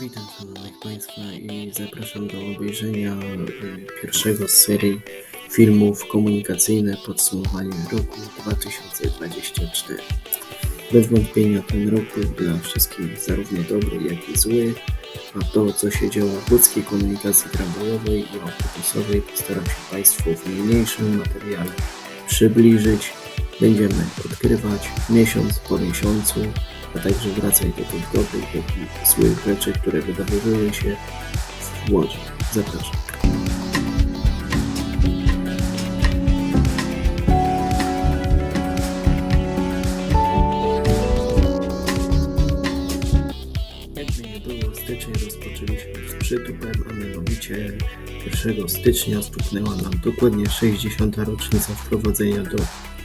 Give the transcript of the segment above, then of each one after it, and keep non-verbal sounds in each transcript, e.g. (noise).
Witam szanownych Państwa i zapraszam do obejrzenia y, pierwszego z serii filmów komunikacyjne podsumowanie roku 2024. Bez wątpienia ten rok był dla wszystkich zarówno dobry, jak i zły, a to co się działo w ludzkiej komunikacji tramwajowej i autobusowej postaram się Państwu w niniejszym materiale przybliżyć. Będziemy odkrywać miesiąc po miesiącu, a także wracać do tych dobrych, jak i złych rzeczy, które wydarzyły się w Łodzi. Zapraszam. Przytupem, a mianowicie 1 stycznia stuknęła nam dokładnie 60. rocznica wprowadzenia do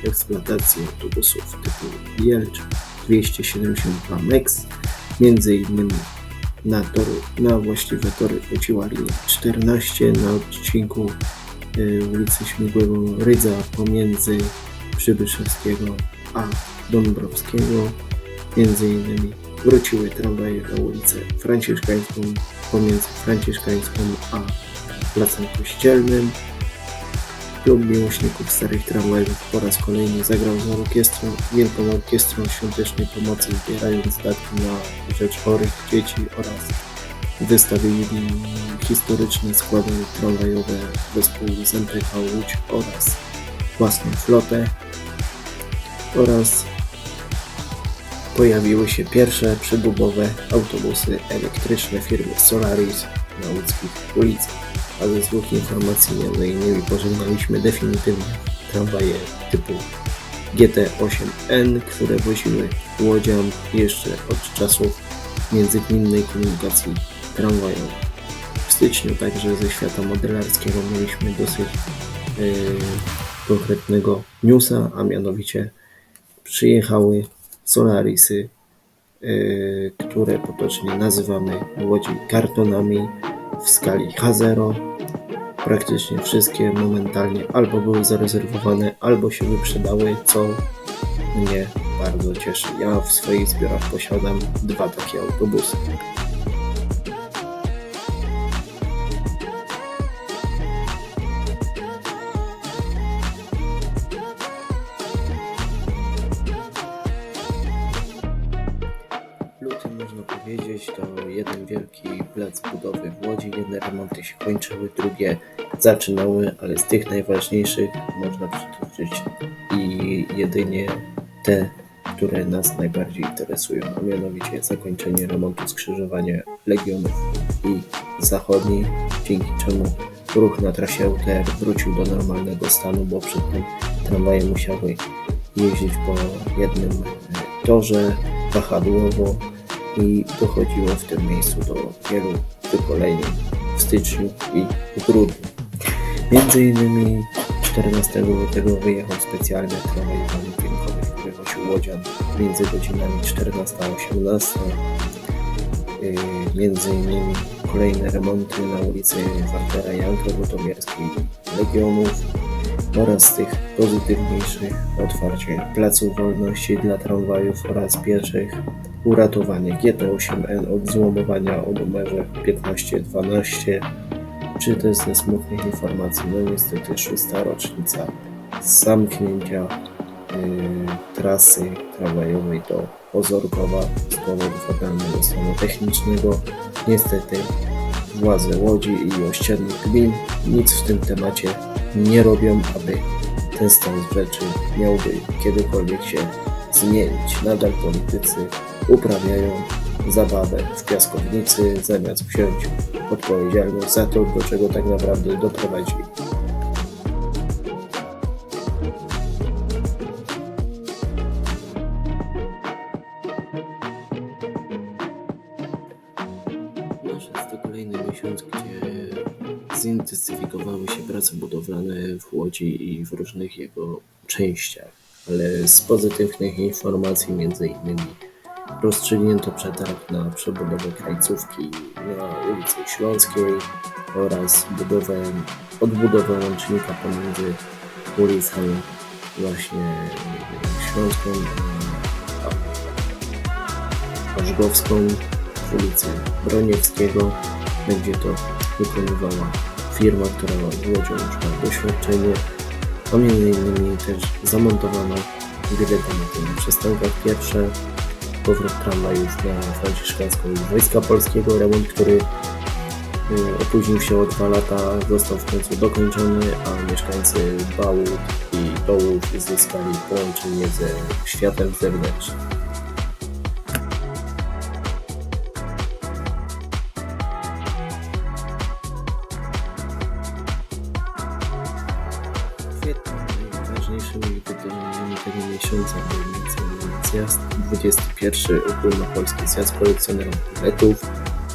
eksploatacji autobusów typu Jelcz 272 MEX. Między innymi na, tory, na właściwe tory wróciła linia 14 na odcinku y, ulicy Śmigłego Rydza pomiędzy Przybyszewskiego a Dąbrowskiego. Między innymi wróciły tramwaje na ulicę Franciszkańską pomiędzy Franciszkańską a Placem Kościelnym. Klub miłośników starych tramwajów po raz kolejny zagrał z orkiestrą, Wielką Orkiestrą Świątecznej Pomocy, zbierając datki na rzecz chorych dzieci oraz wystawili historyczne składy tramwajowe zespołu z MPK Łódź oraz własną flotę oraz pojawiły się pierwsze przybudowe autobusy elektryczne firmy Solaris na łódzkich ulicach. A ze informacji między innymi pożegnaliśmy definitywnie tramwaje typu GT8N, które woziły łodzian jeszcze od czasów międzygminnej komunikacji tramwajowej. W styczniu także ze świata modelarskiego mieliśmy dosyć yy, konkretnego newsa, a mianowicie przyjechały Solarisy, yy, które potocznie nazywamy Łodzi kartonami w skali H0. Praktycznie wszystkie momentalnie albo były zarezerwowane, albo się wyprzedały, co mnie bardzo cieszy. Ja w swoich zbiorach posiadam dwa takie autobusy. Kończyły, drugie zaczynały, ale z tych najważniejszych można przytoczyć i jedynie te, które nas najbardziej interesują, a mianowicie zakończenie remontu skrzyżowania Legionów i Zachodniej, dzięki czemu ruch na trasie UTR wrócił do normalnego stanu, bo przedtem tramwaje musiały jeździć po jednym torze wahadłowo i dochodziło w tym miejscu do wielu wykoleń w styczniu i grudniu. Między innymi 14 lutego wyjechał specjalny tramwaj walentynkowy, który woził łodzian między godzinami 14 a 18. Yy, Między innymi kolejne remonty na ulicy Waltera Janka Lutomierskiej Legionów oraz tych pozytywniejszych otwarcie Placu Wolności dla tramwajów oraz pieszych, uratowanie GT8N od złomowania o numerze 1512, czy też ze smutnych informacji, no niestety szósta rocznica zamknięcia yy, trasy tramwajowej do Ozorkowa z powodu fatalnego stanu technicznego. Niestety władze Łodzi i ościennych gmin nic w tym temacie nie robią, aby ten stan rzeczy miałby kiedykolwiek się zmienić. Nadal politycy uprawiają zabawę w piaskownicy, zamiast wziąć odpowiedzialność za to, do czego tak naprawdę doprowadzili. Marzec to kolejny miesiąc, gdzie zintensyfikowały się prace budowlane w Łodzi i w różnych jego częściach. Ale z pozytywnych informacji między innymi rozstrzygnięto przetarg na przebudowę krajcówki na ulicy Śląskiej oraz budowę, odbudowę łącznika pomiędzy ulicą właśnie Śląską a Ażgowską w ulicy Broniewskiego. Będzie to wykonywała firma, która z Łodzią już ma doświadczenie, a między innymi też zamontowano bilety na tych przystankach pierwsze, powrót tramwajów na Franciszkańską Wojska Polskiego, remont, który y, opóźnił się o dwa lata, został w końcu dokończony, a mieszkańcy Bałut i Dołów zyskali połączenie ze światem zewnętrznym. Zjazd 21 ogólnopolski zjazd kolekcjonerów biletów.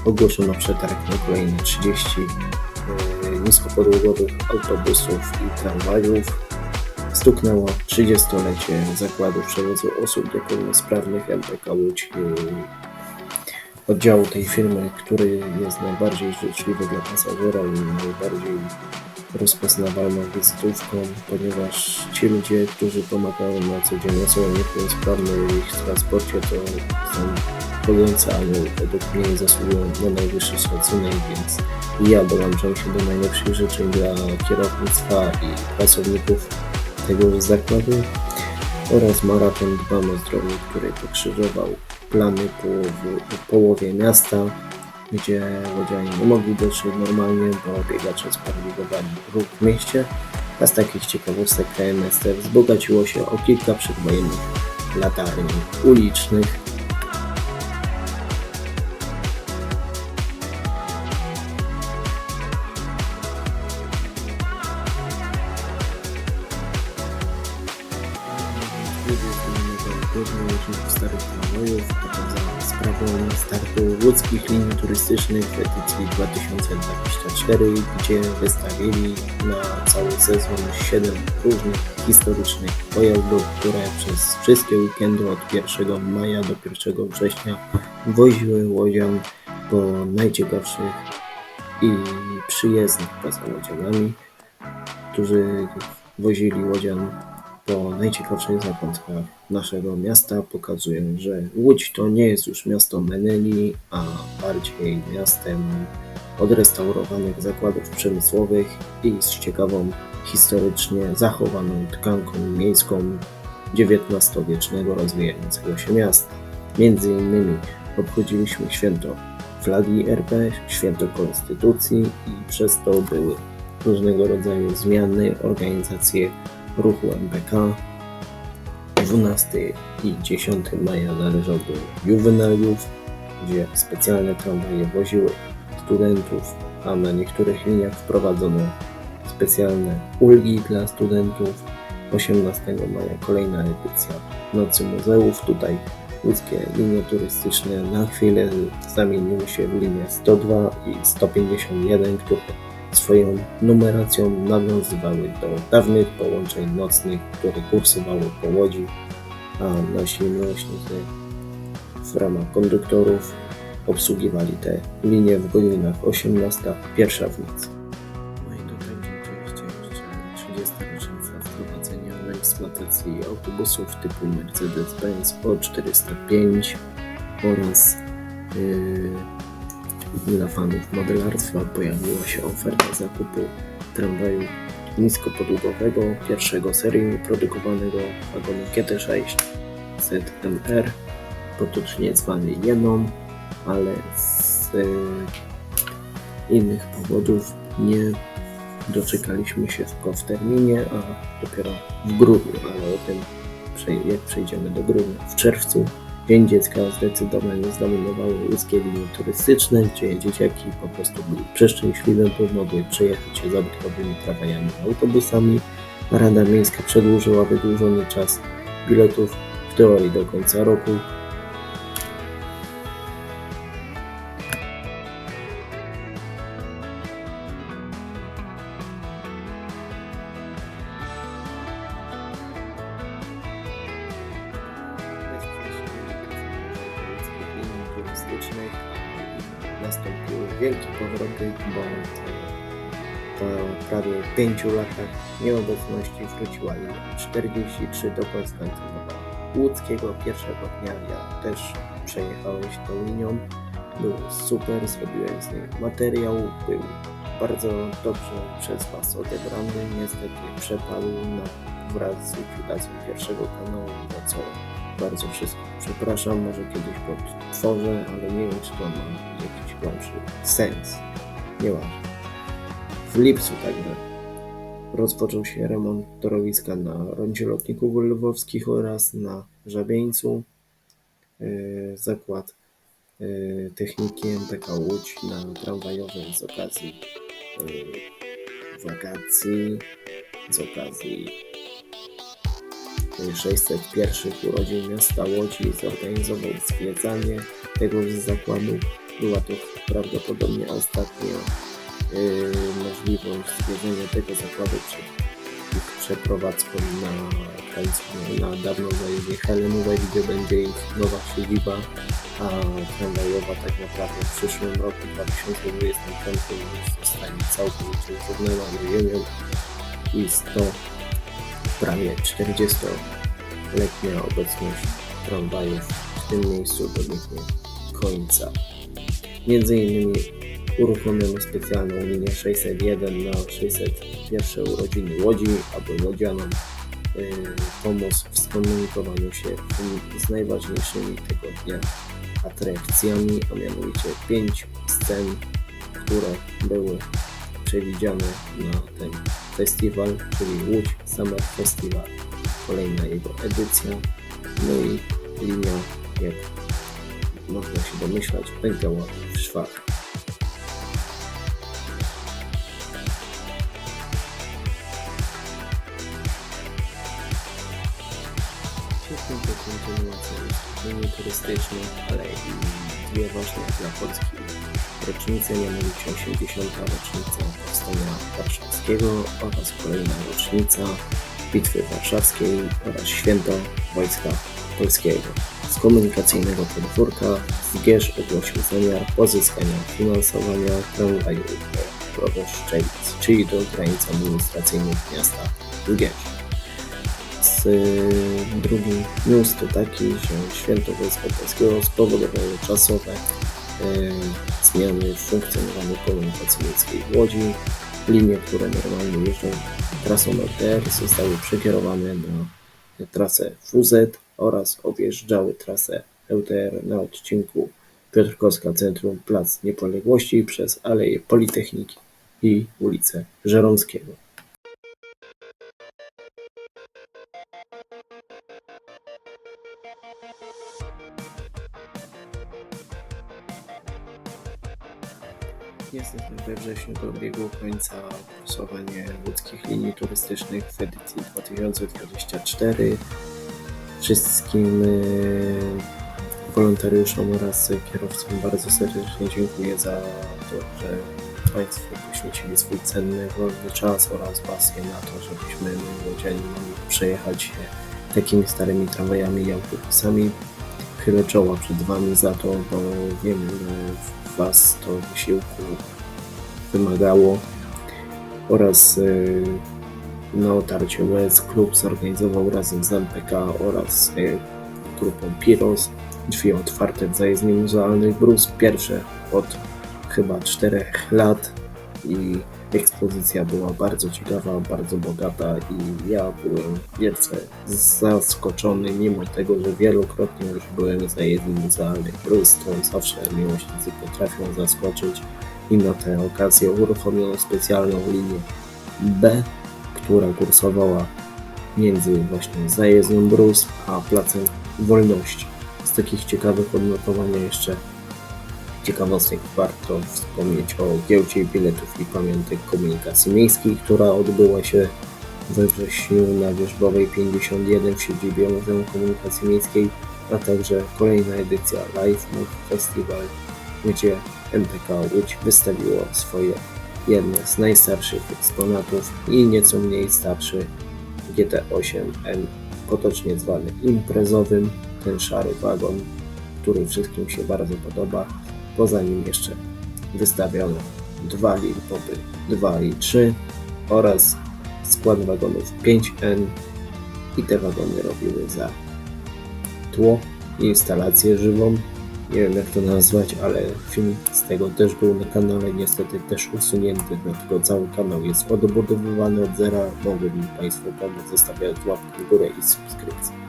Ogłoszono przetarg na kolejne 30 e, niskopodłogowych autobusów i tramwajów. Stuknęło 30-lecie zakładu przewozu osób niepełnosprawnych MPK Łódź e, oddziału tej firmy, który jest najbardziej życzliwy dla pasażera i najbardziej rozpoznawalną wizytówką, ponieważ ci ludzie, którzy pomagają na co dzień osobom niepełnosprawnym w transporcie, to są chodzące anioły. Według mnie zasługują na najwyższy szacunek, więc ja dołączam się do najlepszych życzeń dla kierownictwa i pracowników tego zakładu oraz maraton Dbam o zdrowie, który pokrzyżował plany po w połowie miasta gdzie łodzianie nie mogli dotrzeć normalnie, bo biegacze sparaliżowali ruch w mieście. A z takich ciekawostek KMST wzbogaciło się o kilka przedwojennych latarni ulicznych. Starych pokazała sprawą startu łódzkich linii turystycznych w edycji 2024, gdzie wystawili na cały sezon 7 różnych historycznych pojazdów, które przez wszystkie weekendy od 1 maja do 1 września woziły łodzian po najciekawszych i przyjezdnych poza łodzianami, którzy wozili łodzian po najciekawszych zakątkach naszego miasta pokazują, że Łódź to nie jest już miasto Meneli, a bardziej miastem odrestaurowanych zakładów przemysłowych i z ciekawą historycznie zachowaną tkanką miejską XIX-wiecznego rozwijającego się miasta. Między innymi obchodziliśmy święto flagi RP, święto Konstytucji i przez to były różnego rodzaju zmiany, organizacje ruchu MPK. 12 i 10 maja należał do juwenaliów, gdzie specjalne tramwaje woziły studentów, a na niektórych liniach wprowadzono specjalne ulgi dla studentów. 18 maja kolejna edycja Nocy Muzeów. Tutaj łódzkie linie turystyczne na chwilę zamieniły się w linie 102 i 151, które swoją numeracją nawiązywały do dawnych połączeń nocnych, które kursowały po Łodzi, a nasi miłośnicy w ramach konduktorów obsługiwali te linie w godzinach 18, pierwsza w nocy. No i to będzie oczywiście jeszcze 30. rocznica wprowadzenia eksploatacji autobusów typu Mercedes-Benz O405 oraz yy, dla fanów modelarstwa pojawiła się oferta zakupu tramwaju niskopodłogowego pierwszego seryjnie produkowanego wagonu GT6 ZMR, potocznie zwany Jeną, ale z e, innych powodów nie doczekaliśmy się tylko w terminie, a dopiero w grudniu, ale o tym jak przejdziemy do grudnia. W czerwcu Dzień Dziecka zdecydowanie zdominowały łódzkie linie turystyczne, gdzie dzieciaki po prostu były przeszczęśliwe, bo mogły przejechać się zabytkowymi tramwajami autobusami. Rada Miejska przedłużyła wydłużony czas biletów w teorii do końca roku. 5 latach nieobecności wróciła linia 43 do Konstantynowa Łódzkiego. Pierwszego dnia ja też przejechałeś tą linią Było super, zrobiłem z niej materiał, był bardzo dobrze przez Was odebrany. Niestety przepadł na, wraz z likwidacją pierwszego kanału, za co bardzo wszystko przepraszam. Może kiedyś podtworzę, ale nie wiem, czy to ma jakiś głębszy sens. Nieważne. W lipcu także rozpoczął się remont torowiska na rondzie lotników lwowskich oraz na Żabieńcu. Yy, Zakład yy, techniki MPK Łódź na tramwajowej z okazji yy, wakacji, z okazji yy, 601 urodzin miasta Łodzi zorganizował zwiedzanie tego zakładu. Była to prawdopodobnie ostatnia yy, możliwość zwiedzenia tego zakładu przed ich przeprowadzką na końcu, na dawno zajedzie Helenowej, gdzie będzie ich nowa siedziba, a tramwajowa tak naprawdę w przyszłym roku 2025 już zostanie całkowicie zrównana ziemią i jest to prawie 40-letnia obecność tramwajów w tym miejscu dobiegnie końca. Między innymi uruchomiono specjalną linię 601 na 601 urodziny Łodzi, aby Łodzianom y, pomóc w skomunikowaniu się z najważniejszymi tego dnia atrakcjami, a mianowicie pięć scen, które były przewidziane na ten festiwal, czyli Łódź Summer Festival, kolejna jego edycja, no i linia, jak można się domyślać, pękała w szwach. Turystycznych, ale i dwie ważne dla Polski rocznice, mianowicie 80. rocznica powstania warszawskiego oraz kolejna rocznica Bitwy Warszawskiej oraz święto Wojska Polskiego. Z komunikacyjnego podwórka Zgierz ogłosił zamiar pozyskania finansowania tramwaju Proboszczewic, czyli do granic administracyjnych miasta Zgierz. Y, drugi news to taki, że święto Wojska Polskiego spowodowało czasowe y, zmiany w funkcjonowaniu komunikacji miejskiej w Łodzi. Linie, które normalnie jeżdżą trasą LTR zostały przekierowane na trasę WZ oraz objeżdżały trasę LTR na odcinku Piotrkowska Centrum Plac Niepodległości przez Aleję Politechniki i ulicę Żeromskiego. Niestety we wrześniu dobiegło końca kursowanie łódzkich linii turystycznych w edycji 2024. Wszystkim y, wolontariuszom oraz kierowcom bardzo serdecznie dziękuję za to, że Państwo poświęcili swój cenny, wolny czas oraz pasję na to, żebyśmy my łodziani mogli przejechać się takimi starymi tramwajami i autobusami. Chylę czoła przed Wami za to, bo wiem, że Was to wysiłku wymagało oraz y, na otarciu łez klub zorganizował razem z MPK oraz y, grupą Piros. Drzwi otwarte zajezdni muzealnych Brus, pierwsze od chyba czterech lat i ekspozycja była bardzo ciekawa, bardzo bogata i ja byłem wielce zaskoczony, mimo tego, że wielokrotnie już byłem zajezdni muzealnych Brus, to zawsze miłośnicy potrafią zaskoczyć i na tę okazję uruchomiono specjalną linię B, która kursowała między właśnie zajezdnią Brus a Placem Wolności. Z takich ciekawych odnotowania jeszcze ciekawostek warto wspomnieć o giełdzie biletów i pamiątek komunikacji miejskiej, która odbyła się we wrześniu na Wierzbowej 51 w siedzibie Muzeum Komunikacji Miejskiej, a także kolejna edycja Live Move Festival, gdzie MPK Łódź wystawiło swoje jedne z najstarszych eksponatów i nieco mniej starszy GT8N, potocznie zwany imprezowym, ten szary wagon, który wszystkim się bardzo podoba. Poza nim jeszcze wystawiono dwa Lilpopy 2 i 3 oraz skład wagonów 5N i te wagony robiły za tło, instalację żywą nie wiem jak to nazwać, ale film z tego też był na kanale, niestety też usunięty, dlatego cały kanał jest odbudowywany od zera. Mogłyby mi Państwo pomóc, zostawiając łapkę w górę i subskrypcję.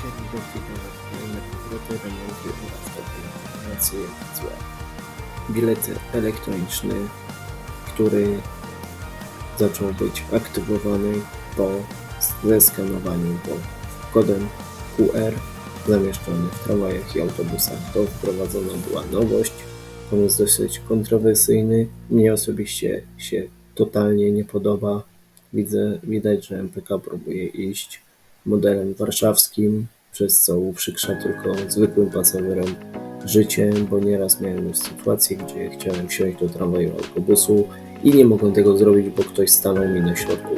Powroty, remonty oraz dokumentacji złe. Bilet elektroniczny, który zaczął być aktywowany po zeskanowaniu go kodem QR zamieszczony w tramwajach i autobusach. To wprowadzona była nowość. Pomysł dosyć kontrowersyjny. Mnie osobiście się totalnie nie podoba. Widzę, widać, że MPK próbuje iść modelem warszawskim, przez co uprzykrza tylko zwykłym pasażerom życie, bo nieraz miałem już sytuację, gdzie chciałem wsiąść do tramwaju autobusu i nie mogłem tego zrobić, bo ktoś stanął mi na środku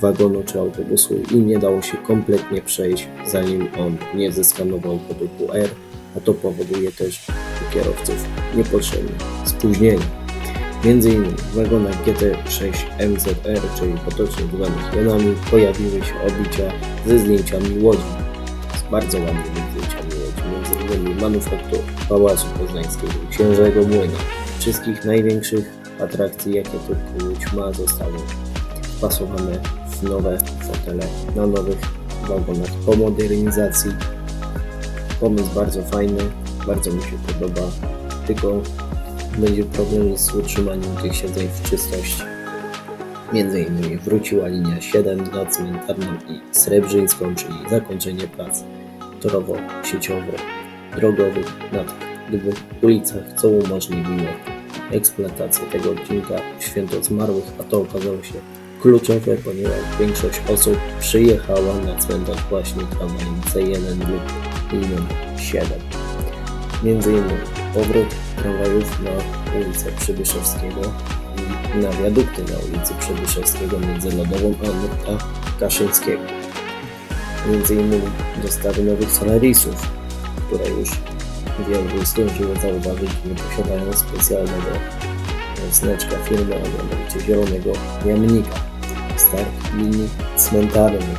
wagonu czy autobusu i nie dało się kompletnie przejść, zanim on nie zeskanował kodu QR, a to powoduje też u kierowców niepotrzebne spóźnienia. Innymi w wagonach GT6 MZR, czyli potocznie zwanych Jonami, pojawiły się obicia ze zdjęciami łodzi. Z bardzo ładnymi zdjęciami łodzi, innymi manufaktur Pałacu Poznańskiego, Księżego Młyna. Wszystkich największych atrakcji, jakie tylko Łódź ma, zostały wpasowane w nowe fotele na nowych wagonach po modernizacji. Pomysł bardzo fajny, bardzo mi się podoba, tylko będzie problem z utrzymaniem tych siedzeń w czystości. Między innymi wróciła linia 7 na cmentarną i srebrzyńską, czyli zakończenie prac torowo-sieciowo-drogowych na dwóch ulicach, co umożliwiło eksploatację tego odcinka w święto zmarłych, a to okazało się kluczowe, ponieważ większość osób przyjechała na cmentarz właśnie tramwajem C1 lub linią 7. Między innymi powrót tramwajów na ulicę Przybyszewskiego i na wiadukty na ulicy Przybyszewskiego między Lodową a Nurka Kaszyńskiego. Między innymi dostawy nowych solarisów, które już wielu zdążyło zauważyć, nie posiadają specjalnego znaczka firmy, a mianowicie zielonego jamnika. Start linii cmentarnych,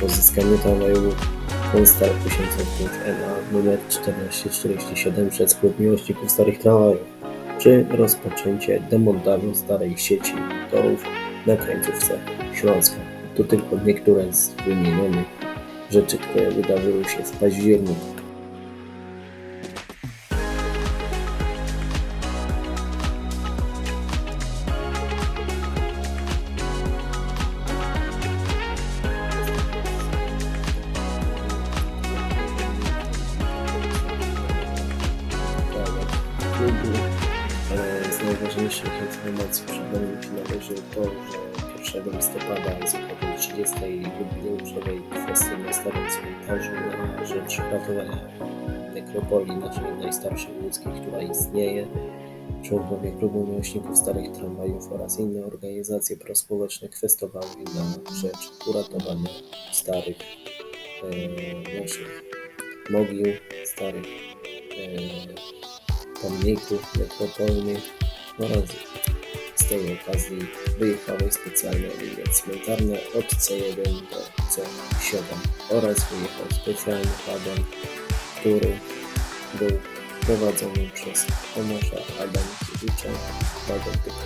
pozyskanie tramwaju Polstar 1005 NA numer 1447 przez Klub Miłośników Starych czy rozpoczęcie demontażu starej sieci torów na krańcówce Śląska. To tylko niektóre z wymienionych rzeczy, które wydarzyły się w październiku. Z okazji 30. jubileuszowej kwestii na Starym Cmentarzu na rzecz ratowania nekropolii naszej najstarszej łódzkiej, która istnieje, członkowie Klubu Miłośników Starych Tramwajów oraz inne organizacje prospołeczne kwestowały na rzecz uratowania starych e, naszych mogił, starych e, pomników metropolii oraz z tej okazji wyjechały specjalne linie cmentarne od C1 do C7 oraz wyjechał specjalny wagon, który był prowadzony przez Tomasza Adamkiewicza, wagon typu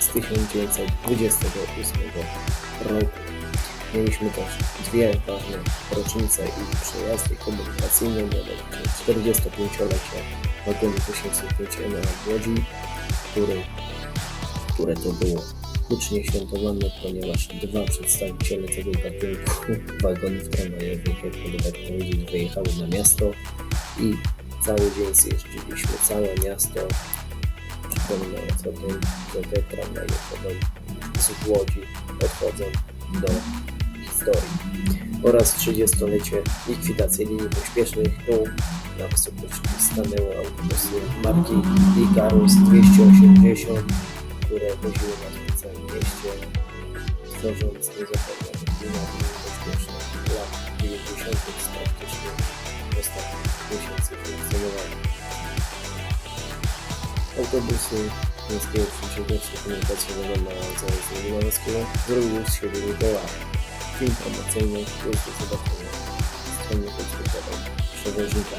z 1928 roku. Mieliśmy też dwie ważne rocznice i przejazdy komunikacyjne, mianowicie 45-lecie wagonu 805 na Łodzi, który, które to było. Hucznie świętowane, ponieważ dwa przedstawiciele tego gatunku (laughs) wagonów tramwajowych, jak mogę tak powiedzieć, wyjechały na miasto i cały dzień zjeździliśmy. Całe miasto, przypominając o tym, że te tramwaje potem z Łodzi odchodzą do historii. Oraz 30-lecie likwidacji linii pośpiesznych. Tu na wysokości stanęły autobusy marki Icarus 280, które woziły nas po całym mieście, tworząc niezapewnione linii pośpiesznych lat 90. z praktycznie ostatnich miesięcy funkcjonowania. Autobusy Miejskiego Przedsiębiorstwa Komunikacyjnego na Zależu Milewskiego zrobiły z siebie dolara. Film promocyjny do zobaczenia na stronie facebookowej przewoźnika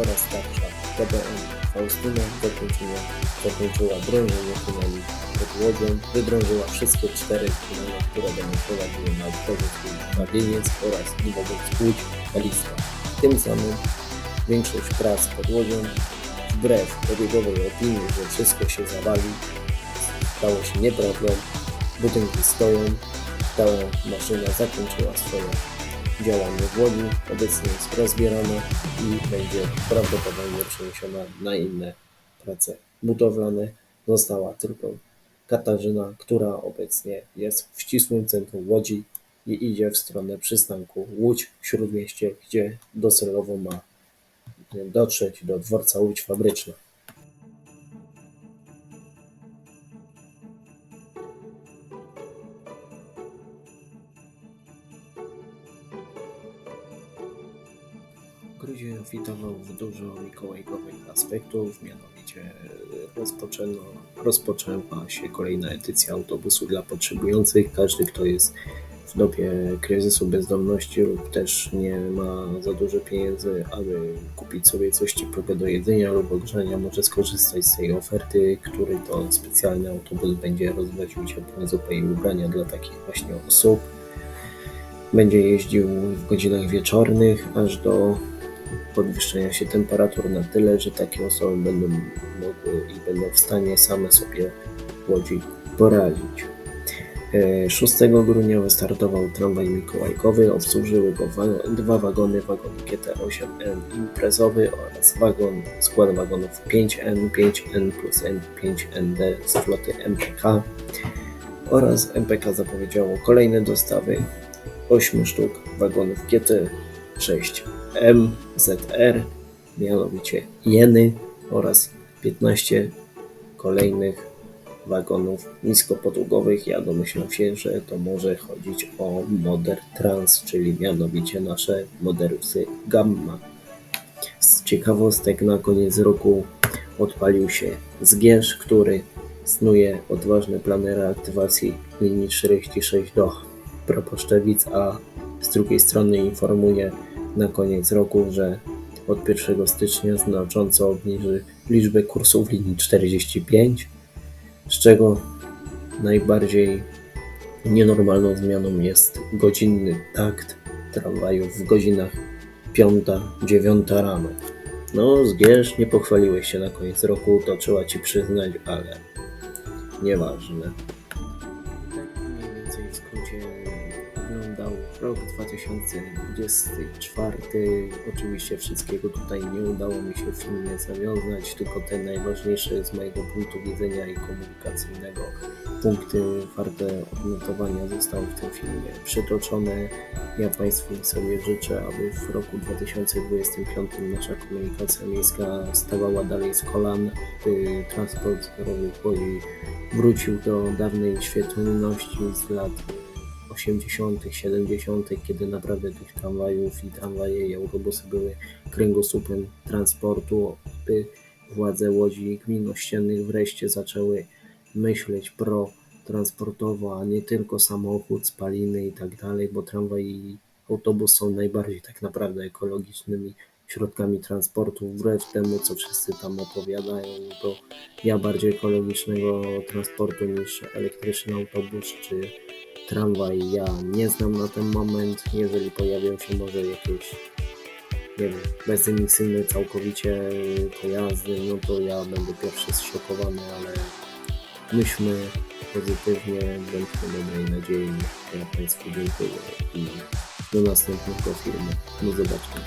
oraz tarcza KBM Faustyna zakończyła, zakończyła drążenie tuneli pod Łodzią, wydrążyła wszystkie cztery tunele, które będą prowadziły na Dworzec Bawieniec oraz Dworzec Łódź Kaliska. Tym samym większość prac pod Łodzią wbrew obiegowej opinii, że wszystko się zawali, stało się nieprawdą. Budynki stoją, cała maszyna zakończyła swoje działanie w Łodzi. Obecnie jest rozbierana i będzie prawdopodobnie przeniesiona na inne prace budowlane. Została tylko Katarzyna, która obecnie jest w ścisłym centrum Łodzi i idzie w stronę przystanku Łódź Śródmieście, gdzie docelowo ma dotrzeć do dworca Łódź Fabryczna. Obfitował w dużo mikołajkowych aspektów, mianowicie rozpoczęło, rozpoczęła się kolejna edycja autobusu dla potrzebujących. Każdy, kto jest w dobie kryzysu bezdomności lub też nie ma za dużo pieniędzy, aby kupić sobie coś ciepłego do jedzenia lub ogrzania, może skorzystać z tej oferty, który to specjalny autobus będzie rozwoził ciepłą zupę i ubrania dla takich właśnie osób. Będzie jeździł w godzinach wieczornych aż do podwyższenia się temperatur na tyle, że takie osoby będą mogły i będą w stanie same sobie w Łodzi poradzić. E, 6 grudnia wystartował tramwaj mikołajkowy, obsłużyły go wa- dwa wagony, wagon GT8N imprezowy oraz wagon, skład wagonów 5N, 5N plus N, 5ND z floty MPK oraz MPK zapowiedziało kolejne dostawy 8 sztuk wagonów GT6 MZR, mianowicie Jeny oraz 15 kolejnych wagonów niskopodłogowych. Ja domyślam się, że to może chodzić o Moder Trans, czyli mianowicie nasze Moderusy Gamma. Z ciekawostek na koniec roku odpalił się Zgierz, który snuje odważne plany reaktywacji linii 46 do Proposzczewic, a z drugiej strony informuje na koniec roku, że od 1 stycznia znacząco obniży liczbę kursów linii 45, z czego najbardziej nienormalną zmianą jest godzinny takt tramwajów w godzinach 5-9 rano. No, Zgierz, nie pochwaliłeś się na koniec roku, to trzeba ci przyznać, ale nieważne. Rok 2024. Oczywiście wszystkiego tutaj nie udało mi się filmie zawiązać, tylko te najważniejsze z mojego punktu widzenia i komunikacyjnego punkty warte odnotowania zostały w tym filmie przytoczone. Ja Państwu sobie życzę, aby w roku 2025 nasza komunikacja miejska stawała dalej z kolan, by transport zbiorowy wrócił do dawnej świetlności z lat 80., 70., kiedy naprawdę tych tramwajów i tramwaje i autobusy były kręgosłupem transportu, by władze Łodzi i gmin ościennych wreszcie zaczęły myśleć pro transportowo, a nie tylko samochód, spaliny i tak dalej, bo tramwaj i autobus są najbardziej tak naprawdę ekologicznymi środkami transportu, wbrew temu, co wszyscy tam opowiadają, to ja bardziej ekologicznego transportu niż elektryczny autobus czy tramwaj ja nie znam na ten moment. Jeżeli pojawią się może jakieś nie wiem, bezemisyjne całkowicie pojazdy, no to ja będę pierwszy zszokowany, ale myślmy pozytywnie, bądźmy dobrej nadziei. Ja Państwu dziękuję i do następnego filmu. Do zobaczenia.